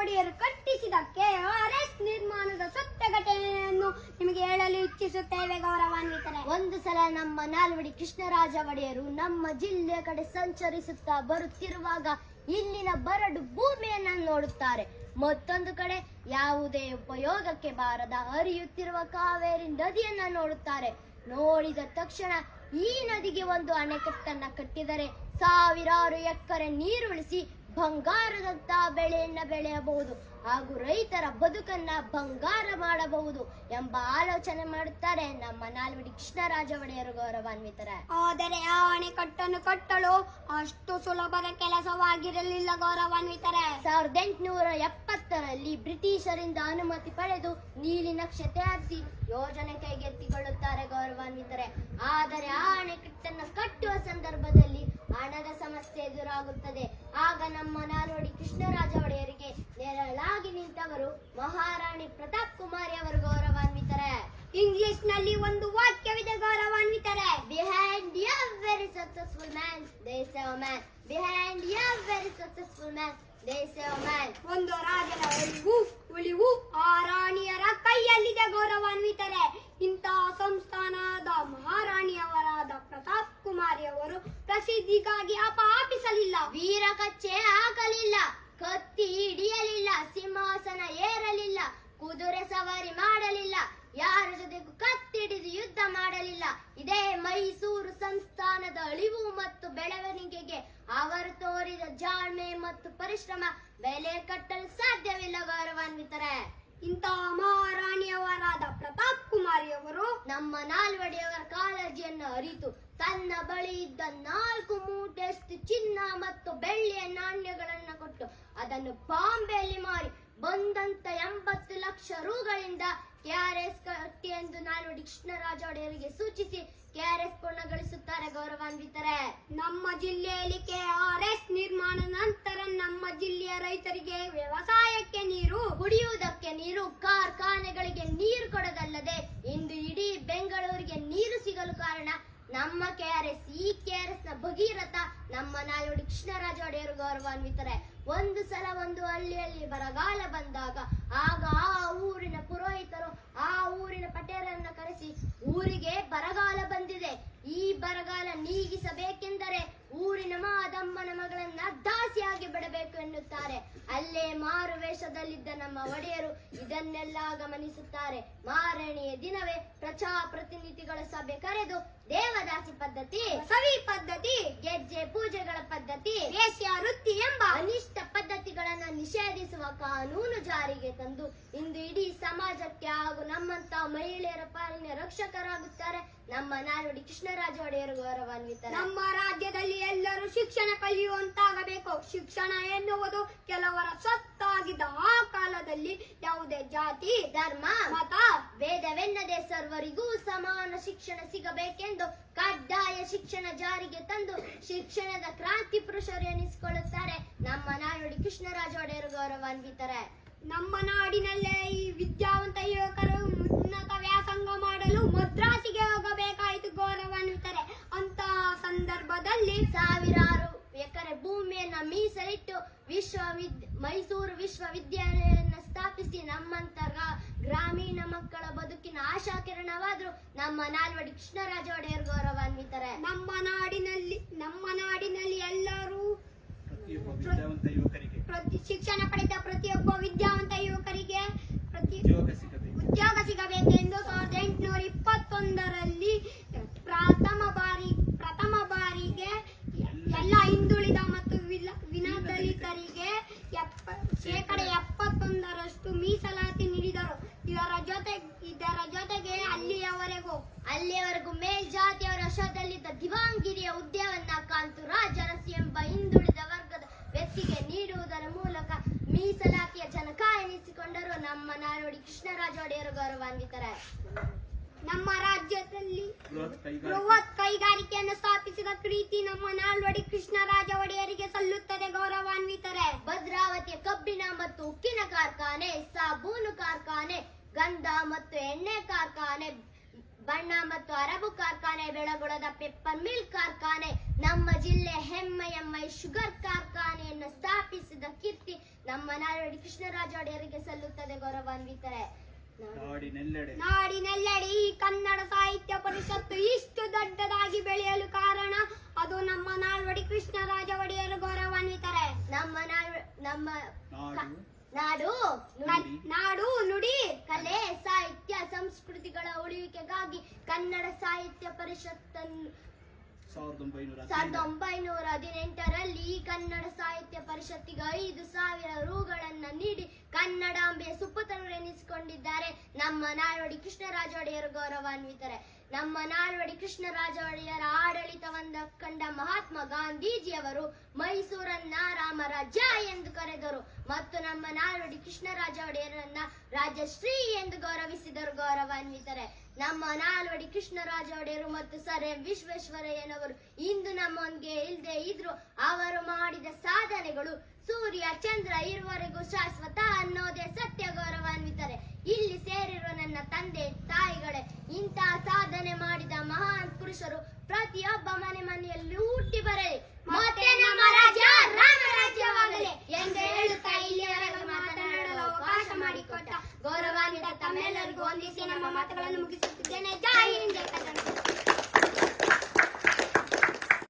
ಒಡೆಯರು ಕಟ್ಟಿಸಿದ ಕೆಆರ್ಎಸ್ ನಿರ್ಮಾಣದ ಸತ್ಯ ಘಟನೆಯನ್ನು ನಿಮಗೆ ಹೇಳಲು ಇಚ್ಛಿಸುತ್ತೇವೆ ಗೌರವಾನ್ವಿತರೆ. ಒಂದು ಸಲ ನಮ್ಮ ನಾಲ್ವಡಿ ಕೃಷ್ಣರಾಜ ಒಡೆಯರು ನಮ್ಮ ಜಿಲ್ಲೆಯ ಕಡೆ ಸಂಚರಿಸುತ್ತಾ ಬರುತ್ತಿರುವಾಗ ಇಲ್ಲಿನ ಬರಡು ಭೂಮಿಯನ್ನ ನೋಡುತ್ತಾರೆ. ಮತ್ತೊಂದು ಕಡೆ ಯಾವುದೇ ಉಪಯೋಗಕ್ಕೆ ಬಾರದ ಹರಿಯುತ್ತಿರುವ ಕಾವೇರಿ ನದಿಯನ್ನ ನೋಡುತ್ತಾರೆ. ನೋಡಿದ ತಕ್ಷಣ ಈ ನದಿಗೆ ಒಂದು ಅಣೆಕಟ್ಟನ್ನ ಕಟ್ಟಿದರೆ ಸಾವಿರಾರು ಎಕರೆ ನೀರುಳಿಸಿ ಬಂಗಾರದಂತ ಬೆಳೆಯನ್ನ ಬೆಳೆಯಬಹುದು ಹಾಗೂ ರೈತರ ಬದುಕನ್ನ ಬಂಗಾರ ಮಾಡಬಹುದು ಎಂಬ ಆಲೋಚನೆ ಮಾಡುತ್ತಾರೆ ನಮ್ಮ ನಾಲ್ವಡಿ ಕೃಷ್ಣರಾಜ ಒಡೆಯರು ಗೌರವಾನ್ವಿತರ. ಆದರೆ ಆ ಅಣೆಕಟ್ಟನ್ನು ಕಟ್ಟಲು ಅಷ್ಟು ಸುಲಭದ ಕೆಲಸವಾಗಿರಲಿಲ್ಲ ಗೌರವಾನ್ವಿತರ. ಸಾವಿರದ ಎಂಟುನೂರ ಎಪ್ಪತ್ತರಲ್ಲಿ ಬ್ರಿಟಿಷರಿಂದ ಅನುಮತಿ ಪಡೆದು ನೀಲಿ ನಕ್ಷೆ ತಯಾರಿಸಿ ಯೋಜನೆ ಕೈಗೆತ್ತಿಕೊಳ್ಳುತ್ತಾರೆ ಗೌರವಾನ್ವಿತರೆ. ಆದರೆ ಆ ಅಣೆಕಟ್ಟನ್ನು ಕಟ್ಟುವ ಸಂದರ್ಭದಲ್ಲಿ ಹಣದ ಸಮಸ್ಯೆ ಎದುರಾಗುತ್ತದೆ. ಆಗ ನಮ್ಮ ನಾಲ್ವಡಿ ಕೃಷ್ಣರಾಜ ಒಡೆಯರಿಗೆ ನೆರಳಾಗಿ ನಿಂತವರು ಮಹಾರಾಣಿ ಪ್ರತಾಪ್ ಕುಮಾರಿ ಅವರು ಗೌರವಾನ್ವಿತರೆ. ಇಂಗ್ಲಿಷ್ನಲ್ಲಿ ಒಂದು ವಾಕ್ಯವಿದೆ, ಗೌರವಾನ್ವಿತರೆ. Behind every successful man there's man behind every successful man there man. ಒಂದು ರಾಜನ ಉಳಿವು ಉಳಿವು ಆ ರಾಣಿಯರ ಕೈಯಲ್ಲಿದೆ, ಗೌರವಾನ್ವಿತರೆ. ಇಂತಹ ಸಂಸ್ಥಾನದ ಮಹಾರಾಣಿಯವರಾದ ಪ್ರಸಿದ್ಧಿಗಾಗಿ ಅಪಾಪಿಸಲಿಲ್ಲ ವೀರ ಕಚ್ಚೆ ಹಾಕಲಿಲ್ಲ ಕತ್ತಿ ಹಿಡಿಯಲಿಲ್ಲ. ಸಿಂಹಾಸನ ಏರಲಿಲ್ಲ. ಕುದುರೆ ಸವಾರಿ ಮಾಡಲಿಲ್ಲ. ಯಾರ ಜೊತೆಗೂ ಕತ್ತಿಡಿದು ಯುದ್ಧ ಮಾಡಲಿಲ್ಲ. ಇದೇ ಮೈಸೂರು ಸಂಸ್ಥಾನದ ಅಳಿವು ಮತ್ತು ಬೆಳವಣಿಗೆಗೆ ಅವರು ತೋರಿದ ಜಾಣ್ಮೆ ಮತ್ತು ಪರಿಶ್ರಮ. ಬೆಲೆ ಕಟ್ಟಲು ಸಾಧ್ಯವಿಲ್ಲ ಗೌರವಾನ್ವಿತರೆ. ಇಂತಹ ಮಹಾರಾಣಿಯವರಾದ ಪ್ರತಾಪ್ ಕುಮಾರಿಯವರು ನಮ್ಮ ನಾಲ್ವಡಿಯವರ ಕಾಳಜಿಯನ್ನು ಅರಿತು ತನ್ನ ಬಳಿ ಇದ್ದ ನಾಲ್ಕು ಮೂಟೆಷ್ಟು ಚಿನ್ನ ಮತ್ತು ಬೆಳ್ಳಿಯ ನಾಣ್ಯಗಳನ್ನು ಕೊಟ್ಟು ಅದನ್ನು ಬಾಂಬೆಯಲ್ಲಿ ಮಾರಿ ಬಂದಂತ ಎಂಬತ್ತು ಲಕ್ಷ ರೂಗಳಿಂದ ಕೆಆರ್ಎಸ್ ಕಟ್ಟಿ ಎಂದು ನಾನು ಕೃಷ್ಣರಾಜ ಒಡೆಯರಿಗೆ ಸೂಚಿಸಿ ಕೆಆರ್ಎಸ್ ಪೂರ್ಣಗೊಳಿಸುತ್ತಾರೆ ಗೌರವಾನ್ವಿತರೆ. ನಮ್ಮ ಜಿಲ್ಲೆಯಲ್ಲಿ ಕೆಆರ್ಎಸ್ ನಿರ್ಮಾಣ ನಂತರ ನಮ್ಮ ಜಿಲ್ಲೆಯ ರೈತರಿಗೆ ವ್ಯವಸಾಯಕ್ಕೆ ನೀರು ಕುಡಿಯುವುದಕ್ಕೆ ನೀರು ಕಾರ್ಖಾನೆಗಳಿಗೆ ನೀರು ಕೊಡದಲ್ಲದೆ ಇಂದು ಇಡೀ ಬೆಂಗಳೂರಿಗೆ ನೀರು ಸಿಗಲು ಕಾರಣ ನಮ್ಮ ಕೆ ಆರ್ ಎಸ್ ಈ ಕೆ ಆರ್ ಎಸ್ನ ಭಗೀರಥ ನಮ್ಮ ನಾಲ್ವಡಿ ಕೃಷ್ಣರಾಜ ಒಡೆಯರು ಗೌರವಾನ್ವಿತರೆ. ಒಂದು ಸಲ ಒಂದು ಹಳ್ಳಿಯಲ್ಲಿ ಬರಗಾಲ ಬಂದಾಗ ಆಗ ಆ ಊರಿನ ಪುರೋಹಿತರು ಆ ಊರಿನ ಪಟೇರನ್ನ ಕರೆಸಿ, ಊರಿಗೆ ಬರಗಾಲ ಬಂದಿದೆ. ಈ ಬರಗಾಲ ನೀಗಿಸಬೇಕೆಂದರೆ ಊರಿನ ಮಾದಮ್ಮನ ಮಗಳನ್ನ ದಾಸಿಯಾಗಿ ಬಿಡಬೇಕು ಎನ್ನುತ್ತಾರೆ. ಅಲ್ಲೇ ಮಾರು ವೇಷದಲ್ಲಿದ್ದ ನಮ್ಮ ಒಡೆಯರು ಇದನ್ನೆಲ್ಲ ಗಮನಿಸುತ್ತಾರೆ. ಮಾರನೆಯ ದಿನವೇ ಪ್ರಜಾಪ್ರತಿನಿಧಿಗಳ ಸಭೆ ಕರೆದು ದೇವದಾಸಿ ಪದ್ಧತಿ ಸವಿ ಪದ್ಧತಿ ಗೆಜ್ಜೆ ಪೂಜೆಗಳ ಪದ್ಧತಿ ವೇಶ್ಯ ವೃತ್ತಿ ಎಂಬ ಅನಿಷ್ಟ ಪದ್ಧತಿಗಳನ್ನ ನಿಷೇಧಿಸುವ ಕಾನೂನು ಜಾರಿಗೆ ತಂದು ಇಂದು ಇಡೀ ಸಮಾಜಕ್ಕೆ ಹಾಗೂ ನಮ್ಮಂತ ಮಹಿಳೆಯರ ಪಾಲಿನ ರಕ್ಷಕರಾಗುತ್ತಾರೆ. ನಮ್ಮ ನಾಲ್ವಡಿ ಕೃಷ್ಣರಾಜ ಒಡೆಯರು ಗೌರವಾನ್ವಿತ ನಮ್ಮ ರಾಜ್ಯದಲ್ಲಿ ಎಲ್ಲರೂ ಶಿಕ್ಷಣ ಕಲಿಯುವಂತಾಗಬೇಕು. ಶಿಕ್ಷಣ ಎನ್ನುವುದು ಕೆಲವರ ಸತ್ತಾಗಿದ್ದ ಆ ಕಾಲದಲ್ಲಿ ಯಾವುದೇ ಜಾತಿ ಧರ್ಮ ಮತ ವೇದವೆನ್ನದೆ ಸರ್ವರಿಗೂ ಸಮಾನ ಶಿಕ್ಷಣ ಸಿಗಬೇಕೆಂದು ಕಡ್ಡಾಯ ಶಿಕ್ಷಣ ಜಾರಿಗೆ ತಂದು ಶಿಕ್ಷಣದ ಕ್ರಾಂತಿ ಪುರುಷರು ಎನಿಸಿಕೊಳ್ಳುತ್ತಾರೆ. ನಮ್ಮ ನಾಡೋಡಿ ಕೃಷ್ಣರಾಜ ಒಡೆಯರು ಗೌರವಾನ್ವಿತರೆ. ನಮ್ಮ ನಾಡಿನಲ್ಲೇ ಈ ವಿದ್ಯಾವಂತ ಯುವಕರು ಉನ್ನತ ವ್ಯಾಸಂಗ ಮಾಡಲು ಮದ್ರಾಸಿಗೆ ಹೋಗಬೇಕಾಯಿತು ಗೌರವಾನ್ವಿತರೆ. ಅಂತಹ ಸಂದರ್ಭದಲ್ಲಿ ಸಾವಿರ ಭೂಮಿಯನ್ನ ಮೀಸಲಿಟ್ಟು ವಿಶ್ವವಿದ್ ಮೈಸೂರು ವಿಶ್ವವಿದ್ಯಾಲಯವನ್ನ ಸ್ಥಾಪಿಸಿ ನಮ್ಮಂತ ಗ್ರಾಮೀಣ ಮಕ್ಕಳ ಬದುಕಿನ ಆಶಾ ಕಿರಣವಾದ್ರು ನಮ್ಮ ನಾಲ್ವಡಿ ಕೃಷ್ಣರಾಜ ಒಡೆಯರ್ ಗೌರವಾನ್ವಿತರೆ. ನಮ್ಮ ನಾಡಿನಲ್ಲಿ ನಮ್ಮ ನಾಡಿನಲ್ಲಿ ಎಲ್ಲರೂ ಶಿಕ್ಷಣ ಪಡೆದ ಪ್ರತಿಯೊಬ್ಬ ವಿದ್ಯಾವಂತ ಯುವಕರಿಗೆ ಪ್ರತಿ ಉದ್ಯೋಗ ಸಿಗಬೇಕು ಉದ್ಯೋಗ ಸಿಗಬೇಕೆಂದು ಸಾವಿರದ ಎಂಟುನೂರ ಇಪ್ಪತ್ತೊಂದರಲ್ಲಿ ಪ್ರಥಮ ಬಾರಿ ಪ್ರಥಮ ಬಾರಿಗೆ ಎಲ್ಲ ಹಿಂದುಳಿದ ಮತ್ತು ವಿಲ- ವಿನದಲಿತರಿಗೆ ಎಪ್ಪ ಶೇಕಡ ಎಪ್ಪತ್ತೊಂದರಷ್ಟು ಮೀಸಲಾತಿ ನೀಡಿದರು ಇದರ ಜೊತೆ ಇದರ ಜೊತೆಗೆ ಅಲ್ಲಿಯವರೆಗೂ ಮೇಲ್ಜಾತಿಯವರ ವಶದಲ್ಲಿದ್ದ ದಿವಾಂಗಿರಿಯ ಹುದ್ದೆಯನ್ನ ಕಾಂತುರಾಜ್ ರಾಜರಸಿ ಎಂಬ ಹಿಂದುಳಿದ ವರ್ಗದ ವ್ಯಕ್ತಿಗೆ ನೀಡುವುದರ ಮೂಲಕ ಮೀಸಲಾತಿಯ ಜನಕ ಎನಿಸಿಕೊಂಡರು. ನಮ್ಮ ನಾಡೋಡಿ ಕೃಷ್ಣರಾಜ ಒಡೆಯರು ಗೌರವಾನ್ವಿತರೆ. ನಮ್ಮ ರಾಜ್ಯದಲ್ಲಿ ಬೃಹತ್ ಕೈಗಾರಿಕೆಯನ್ನು ಸ್ಥಾಪಿಸಿದ ಪ್ರೀತಿ ನಮ್ಮ ನಾಲ್ವಡಿ ಕೃಷ್ಣರಾಜ ಒಡೆಯರಿಗೆ ಸಲ್ಲುತ್ತದೆ ಗೌರವಾನ್ವಿತರೆ. ಭದ್ರಾವತಿಯ ಕಬ್ಬಿಣ ಮತ್ತು ಉಕ್ಕಿನ ಕಾರ್ಖಾನೆ, ಸಾಬೂನು ಕಾರ್ಖಾನೆ, ಗಂಧ ಮತ್ತು ಎಣ್ಣೆ ಕಾರ್ಖಾನೆ ಬಣ್ಣ ಮತ್ತು ಅರಬು ಕಾರ್ಖಾನೆ ಬೆಳಗೊಳದ ಪೆಪ್ಪರ್ ಮಿಲ್ ಕಾರ್ಖಾನೆ ನಮ್ಮ ಜಿಲ್ಲೆ ಹೆಮ್ಮೆಯ ಮೈ ಶುಗರ್ ಕಾರ್ಖಾನೆಯನ್ನು ಸ್ಥಾಪಿಸಿದ ಕೀರ್ತಿ ನಮ್ಮ ನಾಡಿ ನಾಲ್ವಡಿ ಕೃಷ್ಣರಾಜ ಒಡೆಯರಿಗೆ ಸಲ್ಲುತ್ತದೆ ಗೌರವಾನ್ವಿತರೆ. ನಾಡಿನೆಲ್ಲೆಡೆ. ನಾಡಿನೆಲ್ಲೆಡೆ ಈ ಕನ್ನಡ ಸಾಹಿತ್ಯ ಪರಿಷತ್ತು ಇಷ್ಟು ದೊಡ್ಡದಾಗಿ ಬೆಳೆಯಲು ಕಾರಣ ಅದು ನಮ್ಮ ನಾಲ್ವಡಿ ಕೃಷ್ಣರಾಜ ಒಡೆಯರು ಗೌರವಾನ್ವಿತರೆ. ನಮ್ಮ ನಾಡು ನಮ್ಮ ನಾಡು ನಾಡು. ನುಡಿ, ಕಲೆ ಸಾಹಿತ್ಯ ಸಂಸ್ಕೃತಿಗಳ ಉಳಿವಿಕೆಗಾಗಿ ಕನ್ನಡ ಸಾಹಿತ್ಯ ಪರಿಷತ್ತನ್ನು ಸಾವಿರದ ಒಂಬೈನೂರ ಹದಿನೆಂಟರಲ್ಲಿ ಕನ್ನಡ ಸಾಹಿತ್ಯ ಪರಿಷತ್ತಿಗೆ ಐದು ಸಾವಿರ ರೂಗಳನ್ನ ನೀಡಿ ಕನ್ನಡಾಂಬೆಯ ಸುಪುತ್ರರೆನಿಸಿಕೊಂಡಿದ್ದಾರೆ. ನಮ್ಮ ನಾಲ್ವಡಿ ಕೃಷ್ಣರಾಜ ಒಡೆಯರು ಗೌರವಾನ್ವಿತರೆ. ನಮ್ಮ ನಾಲ್ವಡಿ ಕೃಷ್ಣರಾಜ ಒಡೆಯರ ಆಡಳಿತವನ್ನ ಕಂಡ ಮಹಾತ್ಮ ಗಾಂಧೀಜಿಯವರು ಮೈಸೂರನ್ನ ರಾಮರಾಜಾ ಎಂದು ಕರೆದರು. ಮತ್ತು ನಮ್ಮ ನಾಲ್ವಡಿ ಕೃಷ್ಣರಾಜ ಒಡೆಯರನ್ನ ರಾಜಶ್ರೀ ಎಂದು ಗೌರವಿಸಿದರು ಗೌರವಾನ್ವಿತರೆ. ನಮ್ಮ ನಾಲ್ವಡಿ ಕೃಷ್ಣರಾಜ ಒಡೆಯರು ಮತ್ತು ಸರ್ ವಿಶ್ವೇಶ್ವರಯ್ಯನವರು ಇಂದು ನಮ್ಮೊಂದಿಗೆ ಇಲ್ಲದೆ ಇದ್ರು ಅವರು ಮಾಡಿದ ಸಾಧನೆಗಳು ಸೂರ್ಯ, ಚಂದ್ರ ಇರುವವರೆಗೂ ಶಾಶ್ವತ ಅನ್ನೋದೇ ಸತ್ಯ ಗೌರವಾನ್ವಿತರೆ. ಇಲ್ಲಿ ಸೇರಿರುವ ನನ್ನ ತಂದೆ, ತಾಯಿಗಳೇ ಇಂತಹ ಸಾಧನೆ ಮಾಡಿದ ಮಹಾನ್ ಪುರುಷರು ಪ್ರತಿಯೊಬ್ಬ ಮನೆ ಮನೆಯಲ್ಲೂ ಹುಟ್ಟಿ ಬರಲಿ. ಮತ್ತೆ ನಮ್ಮ ರಾಜ್ಯ